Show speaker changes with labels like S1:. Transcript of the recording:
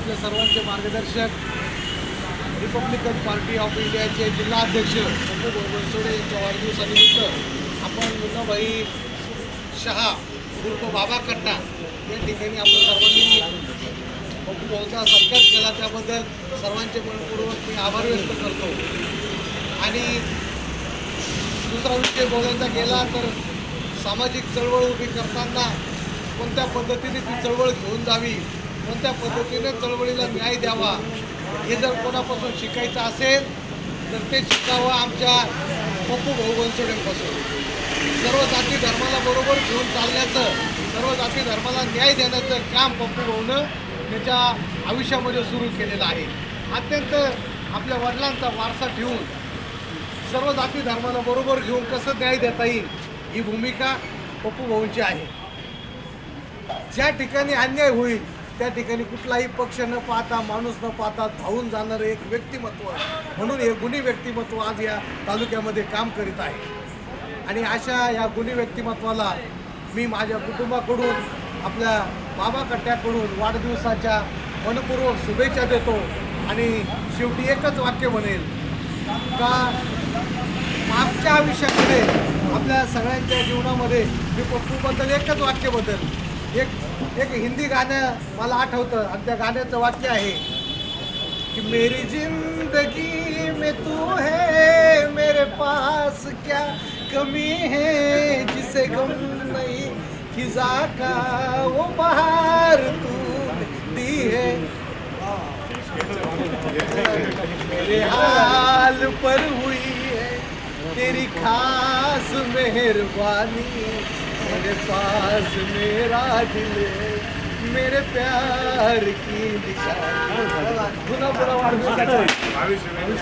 S1: आपल्या सर्वांचे मार्गदर्शक. रिपब्लिकन पार्टी ऑफ इंडियाचे जिल्हाध्यक्ष पप्पू बनसोडे यांच्या वाढदिवसानिमित्त आपण मुन्नाभाई शहा उर्फ बाबा कट्टा या ठिकाणी आपण सर्वांनी पप्पू भाऊचा सत्कार केला त्याबद्दल. सर्वांचे मनपूर्वक मी आभार व्यक्त करतो. आणि दुसरा विषय बोलायचा गेला तर सामाजिक चळवळ उभी करताना कोणत्या पद्धतीने ती चळवळ घेऊन जावी कोणत्या पद्धतीने चळवळीला न्याय द्यावा हे जर कोणापासून शिकायचं असेल तर ते शिकावं आमच्या पप्पू भाऊ बनसोडेंपासून. सर्व जाती धर्माला बरोबर घेऊन चालण्याचं सर्व जाती धर्माला न्याय देण्याचं काम पप्पू भाऊनं त्याच्या आयुष्यामध्ये सुरू केलेलं आहे. अत्यंत आपल्या वडिलांचा वारसा ठेवून सर्व जाती धर्माला बरोबर घेऊन कसं न्याय देता येईल ही भूमिका पप्पू भाऊंची आहे. ज्या ठिकाणी अन्याय होईल त्या ठिकाणी कुठलाही पक्ष न पाहता माणूस न पाहता धावून जाणारं एक व्यक्तिमत्व म्हणून हे गुणी व्यक्तिमत्व आज या तालुक्यामध्ये काम करीत आहे. आणि अशा या गुणी व्यक्तिमत्वाला मी माझ्या कुटुंबाकडून आपल्या बाबा कट्ट्याकडून वाढदिवसाच्या मनपूर्वक शुभेच्छा देतो. आणि शेवटी एकच वाक्य बनेल का मागच्या आयुष्यामध्ये आपल्या सगळ्यांच्या जीवनामध्ये मी पप्पूबद्दल एकच वाक्य बदल एक एक हिंदी गाणं मला आठवतं. आणि त्या गाण्याचं वाक्य आहे, कि मेरी ज़िंदगी में तू है, मेरे पास क्या कमी है? जिसे गम नहीं, खिजा का वो बहार तू दी है। मेरे हाल पर हुई है, तेरी खास मेहरबानी मेरे पास मेरा दिल मेरे प्यार की वाढदिवस